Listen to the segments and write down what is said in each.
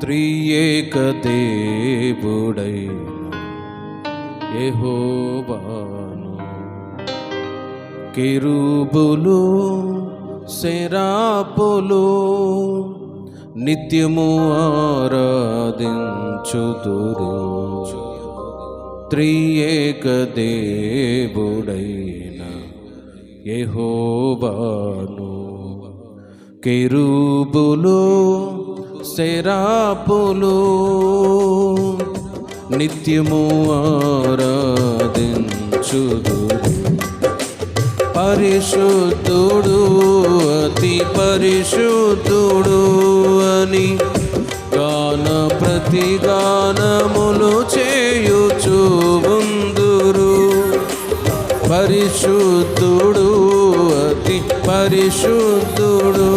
త్రియేక దేవుడైన యెహోవాను. కెరూబులు శరాపులు నిత్యము ఆరాధించుదురు. త్రియేక దేవుడైన యెహోవాను. కెరూబులు శరాపులు నిత్యము ఆరాధించుదు పరిశుద్ధుడు అతి పరిశుద్ధుడు అని గాన ప్రతి గానములు చేయుచు ఉందురు. పరిశుద్ధుడు అతి పరిశుద్ధుడు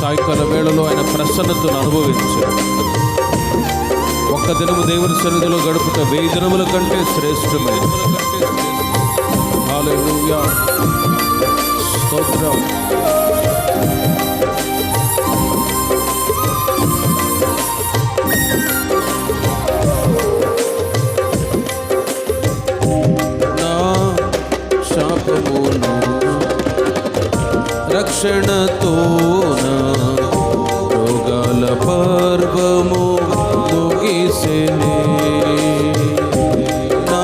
సాయంకాల వేళలో ఆయన ప్రసన్నతను అనుభవించారు ఒక్క దినము దేవుని సన్నిధిలో గడుపుట వెయ్యి దినముల కంటే శ్రేష్టమే. స్తోత్రం. రక్షణతో రోగాల పర్వము ముగిసెనే. నా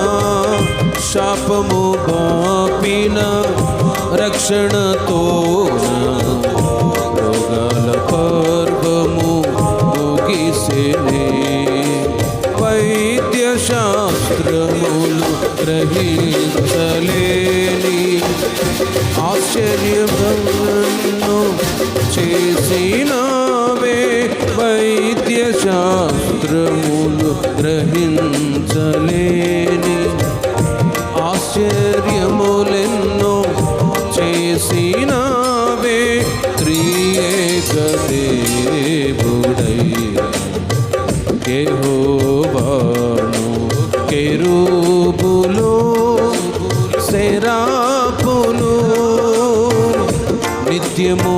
శాపము బాపిన రక్షణతోన రోగాల పర్వము ముగిసెనే. వైద్య శాస్త్రములు గ్రహించలేని ఆశ్చర్యములను చేసినావే వైద్య శాస్త్రములు నిత్యము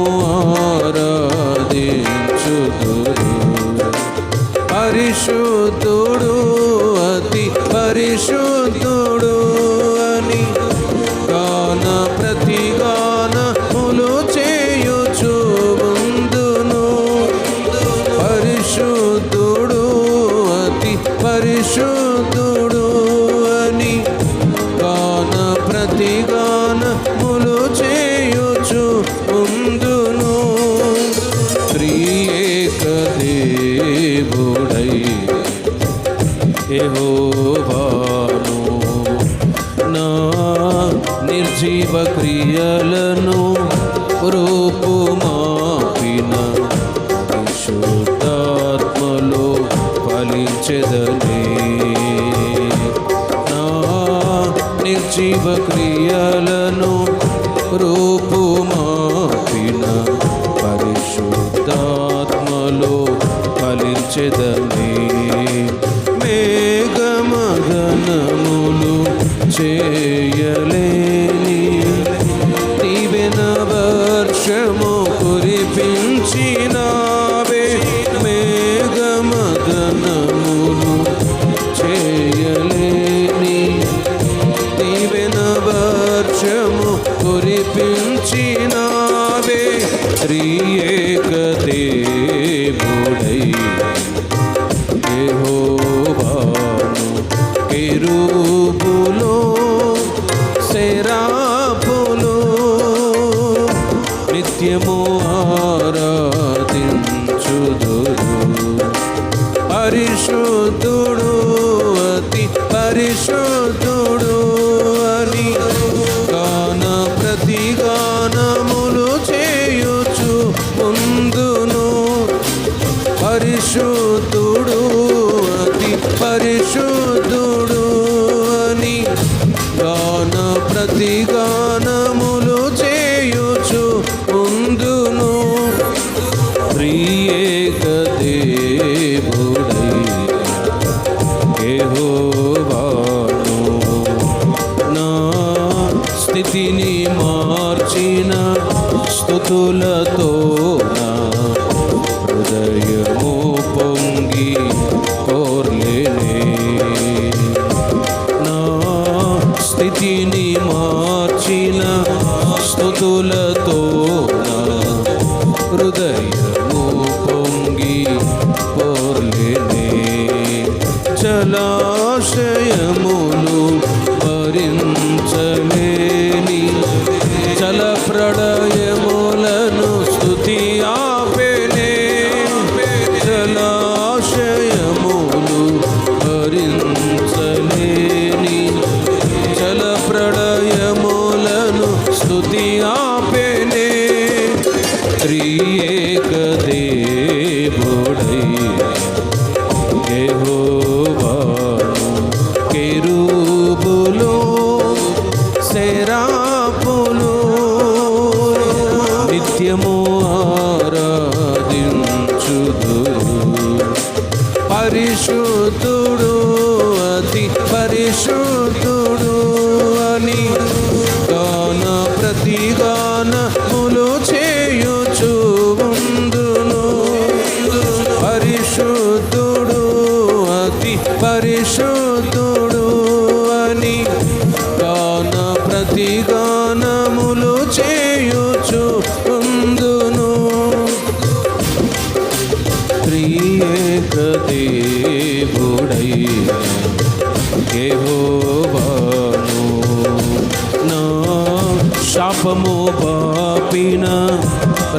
పరిశుద్ధుడు అతి పరిశుద్ధుడు అని గాన ప్రతిగానములు చేయుచు ముందును ప్రియేక దేవుడై ఏహోవాను నా స్థితిని మార్చిన స్థుతులతో జలాశయములు భరించలేని జల ప్రళయములను స్థుతి ఆపేనే. జలాశయములు భరించలేని జల ప్రళయములను స్థుతి ఆపేనే. త్రియేక దేవుడై దేవుడైన యెహోవాను. నా శాపము పాపిన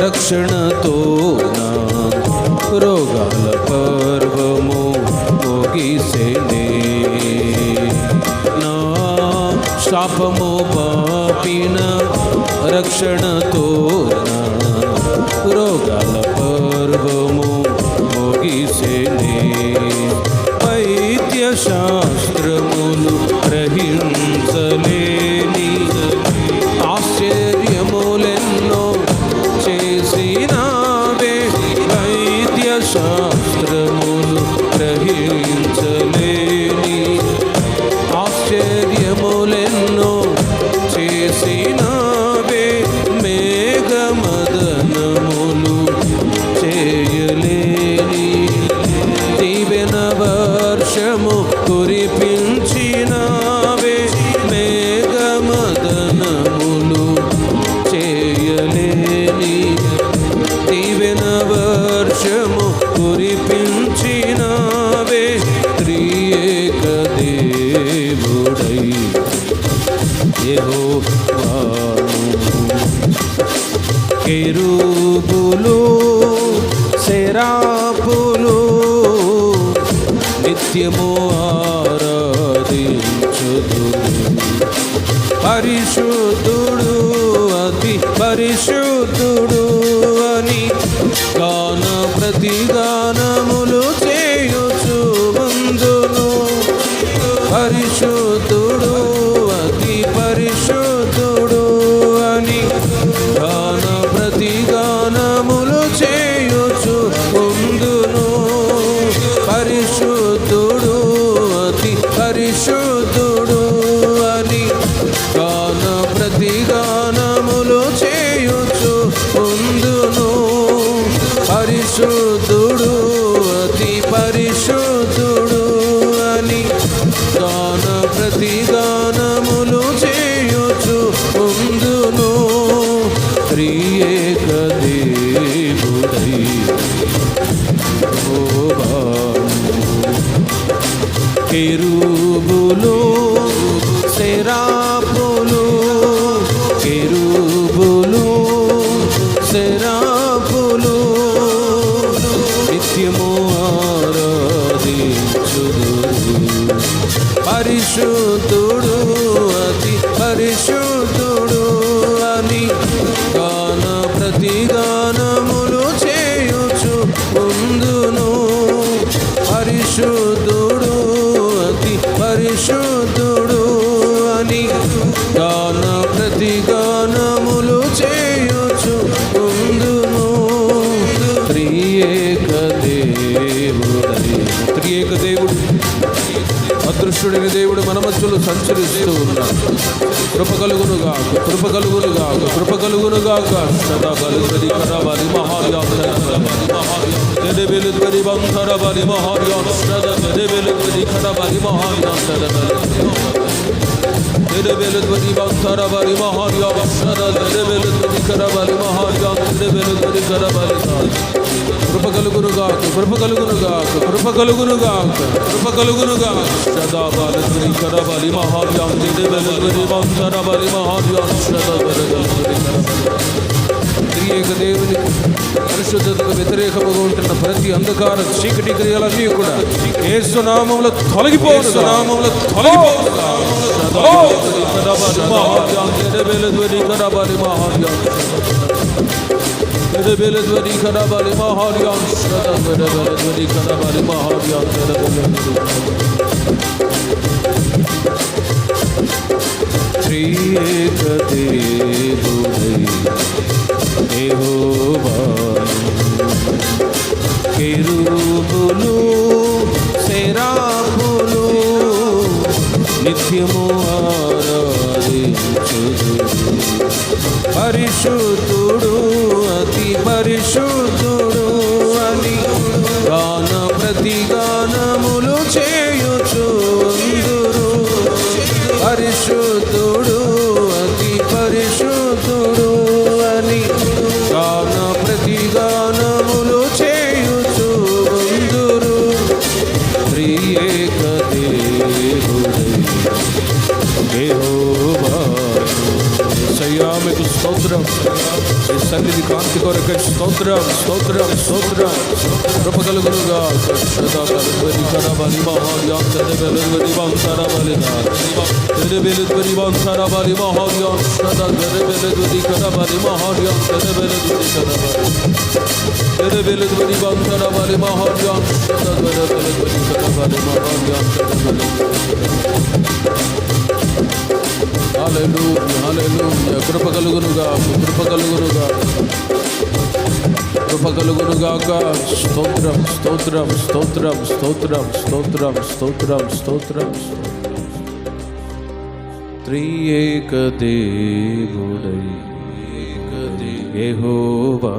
రక్షణతో నా రోగాల పర్వము ముగిసెనే. నా శాపము పాపిన రక్షణతో నా కెరూబులు శరాపులు నిత్యము ఆరాధించుదు పరిశుద్ధుడు అతి పరిశుద్ధుడు అని గాన ప్రతిగానా కెరూబులు దేవుడు మన మధ్యలో సంచరిస్తూ ఉన్నాడు. కృప కలుగునుగా కృప కలుగునుగా కృప కలుగునుగా సదా కలుగునది కరవాలి మహాయాత్రి బంధర బలి మహాయాత్రి కరవాలి మహాయాత్రి బంధర బలి మహాయాత్రి కరవాలి మహాయాత్రి కరవాలి కృప కలుగునుగాక కృప కలుగునుగాక కృప కలుగునుగాక కృప కలుగునుగాక సదా బాలశ్రీ కరబలి మహావ్యాంతి దేవలరి వంశరబలి మహావ్యాం త్రియేక దేవుని పరిశుద్ధతకు వ్యతిరేకముగా ఉంటున్న ప్రతి అంధకార చీకటి క్రియలన్నీ కూడా ఏసునామంలో తొలగిపోవు నామంలో తొలగిపోవు కరబలి మహావ్యాంతి దేవలరి కరబలి మహావ్యాం Tere bele dveri kana bari maharyan. Sada tere bele dveri kana bari maharyan. Tere bele Trikate budai Jehova Kerubulu Serapulu Nityamu Aradinchudu Parishudu పరిశుద్ధుడు అని సన్నిధి కాంతి కొరకై స్తోత్రం స్తోత్రం స్తోత్రం కృప కలుగునుగా సదా కలుగుని కరబలి మహార్యాం కృప కలుగునుగా కృప కలుగునుగా కృప కలుగునుగాక స్తోత్రం స్తోత్రం స్తోత్రం స్తోత్రం స్తోత్రం స్తోత్రం స్తోత్రం త్రియేక దేవుడై యెహోవా.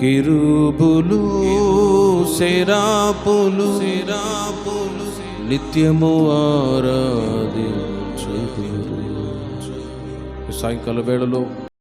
కిరుబులు సెరాపులు సెరాపులు నిత్యము ఆరాధించు. సాయంకాల వేళలో